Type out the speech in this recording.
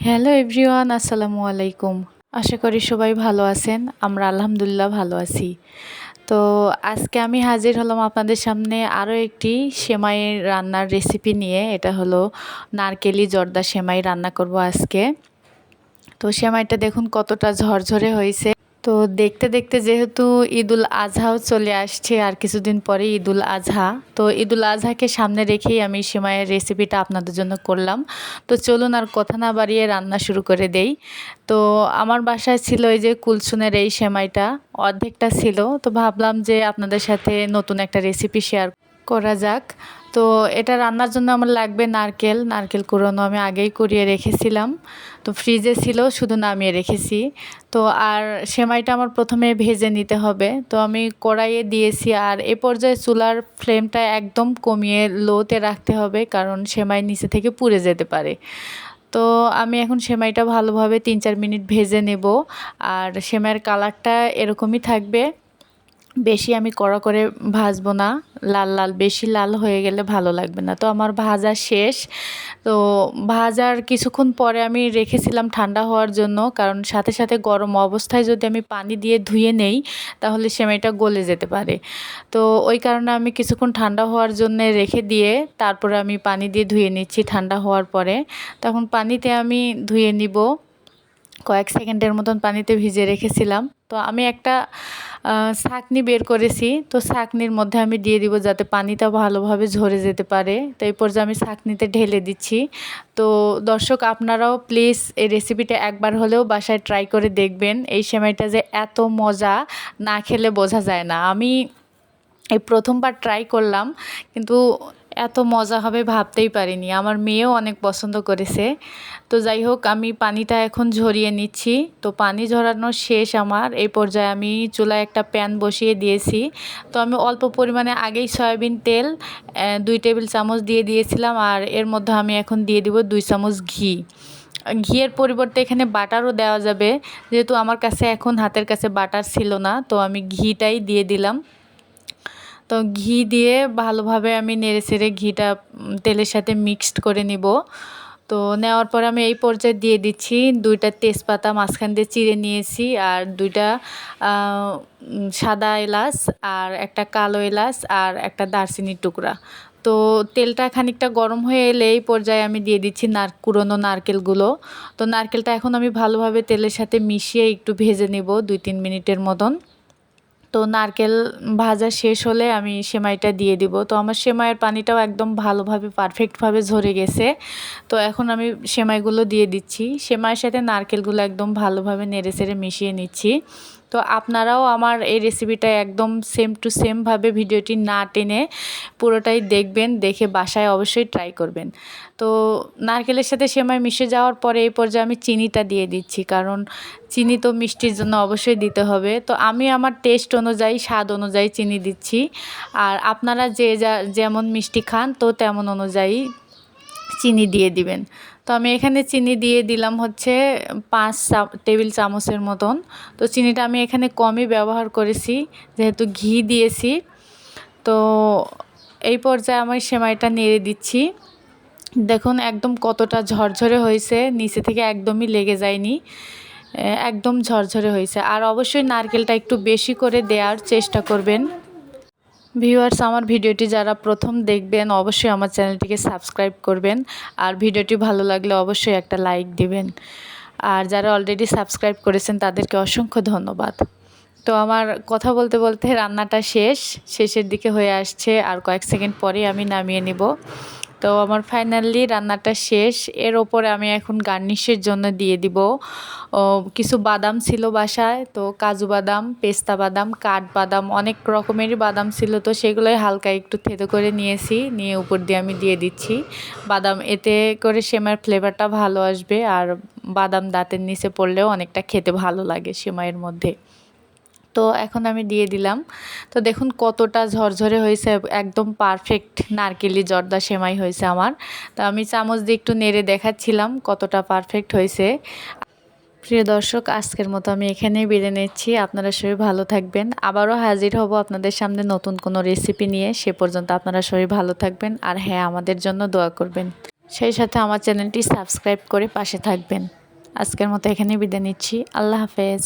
Hello everyone আসসালামু আলাইকুম। আশা করি সবাই ভালো আছেন, আমরা আলহামদুলিল্লাহ ভালো আছি। তো আজকে আমি হাজির হলাম আপনাদের সামনে আরও একটি সেমাই রান্নার রেসিপি নিয়ে, এটা হলো নারকেলি জর্দা সেমাই রান্না করব আজকে। তো সেমাইটা দেখুন কতটা ঝরঝরে হয়েছে। তো দেখতে দেখতে যেহেতু ঈদুল আজহাও চলে আসছে আর কিছুদিন পরে ঈদুল আজহা, তো ঈদুল আজহাকে সামনে রেখেই আমি সেমাইয়ের রেসিপিটা আপনাদের জন্য করলাম। তো চলুন আর কথা না বাড়িয়ে রান্না শুরু করে দেই। তো আমার বাসায় ছিল এই যে কুলসুনের এই সেমাইটা, অর্ধেকটা ছিল। তো ভাবলাম যে আপনাদের সাথে নতুন একটা রেসিপি শেয়ার করা যাক। তো এটা রান্নার জন্য আমার লাগবে নারকেল নারকেল কুড়োনো আমি আগেই কুড়িয়ে রেখেছিলাম। তো ফ্রিজে ছিল, শুধু নামিয়ে রেখেছি। তো আর সেমাইটা আমার প্রথমে ভেজে নিতে হবে। তো আমি কড়াইয়ে দিয়েছি আর এ পর্যায়ে চুলার ফ্লেমটা একদম কমিয়ে লোতে রাখতে হবে, কারণ সেমাই নিচে থেকে পুড়ে যেতে পারে। তো আমি এখন সেমাইটা ভালোভাবে তিন চার মিনিট ভেজে নেব। আর সেমাইয়ের কালারটা এরকমই থাকবে। বেশি আমি কড়া করে ভাজবো না। লাল লাল, বেশি লাল হয়ে গেলে ভালো লাগবে না। তো আমার ভাজা শেষ। তো ভাজার কিছুক্ষণ পরে আমি রেখেছিলাম ঠান্ডা হওয়ার জন্য। কারণ সাথে সাথে গরম অবস্থায় যদি আমি পানি দিয়ে ধুয়ে নেই, তাহলে সেমাইটা গলে যেতে পারে। তো ওই কারণে আমি কিছুক্ষণ ঠান্ডা হওয়ার জন্য রেখে দিয়ে তারপরে আমি পানি দিয়ে ধুয়ে নিচ্ছি ঠান্ডা হওয়ার পরে। তখন পানিতে আমি ধুয়ে নিব। কয়েক সেকেন্ডের মতন পানিতে ভিজে রেখেছিলাম। তো আমি একটা ছাঁকনি বের করেছি। তো ছাঁকনির মধ্যে আমি দিয়ে দিব যাতে পানিটা ভালোভাবে ঝরে যেতে পারে। তো এই পর্যায়ে আমি ছাঁকনিতে ঢেলে দিচ্ছি। তো দর্শক, আপনারাও প্লিজ এই রেসিপিটা একবার হলেও বাসায় ট্রাই করে দেখবেন। এই সেমাইটা যে এত মজা, না খেলে বোঝা যায় না। আমি এই প্রথমবার ট্রাই করলাম, কিন্তু এত মজা হবে ভাবতেই পারিনি। আমার মেয়েও অনেক পছন্দ করেছে। তো যাই হোক, আমি পানিটা এখন ঝরিয়ে নিচ্ছি। তো পানি ঝরানো শেষ আমার। এই পর্যায়ে আমি চুলায় একটা প্যান বসিয়ে দিয়েছি। তো আমি অল্প পরিমাণে আগেই সয়াবিন তেল দুই টেবিল চামচ দিয়ে দিয়েছিলাম আর এর মধ্যে আমি এখন দিয়ে দিব দুই চামচ ঘি। ঘিয়ের পরিবর্তে এখানে বাটারও দেওয়া যাবে। যেহেতু আমার কাছে এখন হাতের কাছে বাটার ছিল না, তো আমি ঘিটাই দিয়ে দিলাম। তো ঘি দিয়ে ভালোভাবে আমি নেড়ে চেড়ে ঘিটা তেলের সাথে মিক্সড করে নিব। তো নেওয়ার পর আমি এই পর্যায়ে দিয়ে দিচ্ছি দুইটা তেজপাতা, মাঝখান দিয়ে চিড়ে নিয়েছি আর দুইটা সাদা এলাচ আর একটা কালো এলাচ আর একটা দারচিনির টুকরা। তো তেলটা খানিকটা গরম হয়ে এলে এই পর্যায়ে আমি দিয়ে দিচ্ছি নার কুড়োনো নারকেলগুলো। তো নারকেলটা এখন আমি ভালোভাবে তেলের সাথে মিশিয়ে একটু ভেজে নেব দুই তিন মিনিটের মতন। তো নারকেল ভাজা শেষ হলে আমি সেমাইটা দিয়ে দিব। তো আমার সেমাইয়ের পানিটাও একদম ভালোভাবে পারফেক্টভাবে ঝরে গেছে। তো এখন আমি সেমাইগুলো দিয়ে দিচ্ছি। সেমাইয়ের সাথে নারকেলগুলো একদম ভালোভাবে নেড়ে চেড়ে মিশিয়ে নিচ্ছি। তো আপনারাও আমার এই রেসিপিটা একদম সেম টু সেমভাবে ভিডিওটি না টেনে পুরোটাই দেখবেন, দেখে বাসায় অবশ্যই ট্রাই করবেন। তো নারকেলের সাথে সেমাই মিশে যাওয়ার পরে এই পর্যায়ে আমি চিনিটা দিয়ে দিচ্ছি, কারণ চিনি তো মিষ্টির জন্য অবশ্যই দিতে হবে। তো আমি আমার টেস্ট অনুযায়ী, স্বাদ অনুযায়ী চিনি দিচ্ছি। আর আপনারা যে যা, যেমন মিষ্টি খান, তো তেমন অনুযায়ী চিনি দিয়ে দিবেন। তো আমি এখানে চিনি দিয়ে দিলাম হচ্ছে পাঁচ টেবিল চামচের মতন। তো চিনিটা আমি এখানে কমই ব্যবহার করেছি, যেহেতু ঘি দিয়েছি। তো এই পর্যায়ে আমি সেমাইটা নেড়ে দিচ্ছি। দেখুন একদম কতটা ঝরঝরে হয়েছে, নিচে থেকে একদমই লেগে যায়নি। একদম ঝরঝরে হয়েছে। আর অবশ্যই নারকেলটা একটু বেশি করে দেওয়ার চেষ্টা করবেন। ভিউয়ার্স, আমার ভিডিওটি যারা প্রথম দেখবেন, অবশ্যই আমার চ্যানেলটিকে সাবস্ক্রাইব করবেন। আর ভিডিওটি ভালো লাগলে অবশ্যই একটা লাইক দিবেন। আর যারা অলরেডি সাবস্ক্রাইব করেছেন, তাদেরকে অসংখ্য ধন্যবাদ। তো আমার কথা বলতে বলতে রান্নাটা শেষ, শেষের দিকে হয়ে আসছে। আর কয়েক সেকেন্ড পরেই আমি নামিয়ে নিব। তো আমার ফাইনালি রান্নাটা শেষ। এর ওপরে আমি এখন গার্নিশের জন্য দিয়ে দিব। কিছু বাদাম ছিল বাসায়, তো কাজু বাদাম, পেস্তা বাদাম, কাঠ বাদাম, অনেক রকমেরই বাদাম ছিল, তো সেগুলোই হালকা একটু থেতো করে নিয়েছি। নিয়ে উপর দিয়ে আমি দিয়ে দিচ্ছি। বাদাম, এতে করে সেমাইয়ের ফ্লেভারটা ভালো আসবে, আর বাদাম দাঁতের নিচে পড়লেও অনেকটা খেতে ভালো লাগে সেমাইয়ের মধ্যে। তো এখন আমি দিয়ে দিলাম। তো দেখুন কতটা ঝরঝরে হয়েছে, একদম পারফেক্ট নারকেলি জর্দা সেমাই হয়েছে আমার। তো আমি চামচ দিয়ে একটু নেড়ে দেখাচ্ছিলাম কতটা পারফেক্ট হয়েছে। প্রিয় দর্শক, আজকের মতো আমি এখানেই বেড়ে নিচ্ছি। আপনারা সবাই ভালো থাকবেন। আবারও হাজির হব আপনাদের সামনে নতুন কোনো রেসিপি নিয়ে। সে পর্যন্ত আপনারা সবাই ভালো থাকবেন আর হ্যাঁ আমাদের জন্য দোয়া করবেন। সেই সাথে আমার চ্যানেলটি সাবস্ক্রাইব করে পাশে থাকবেন। আজকের মতো এখানেই বিদায় নিচ্ছি। আল্লাহ হাফেজ।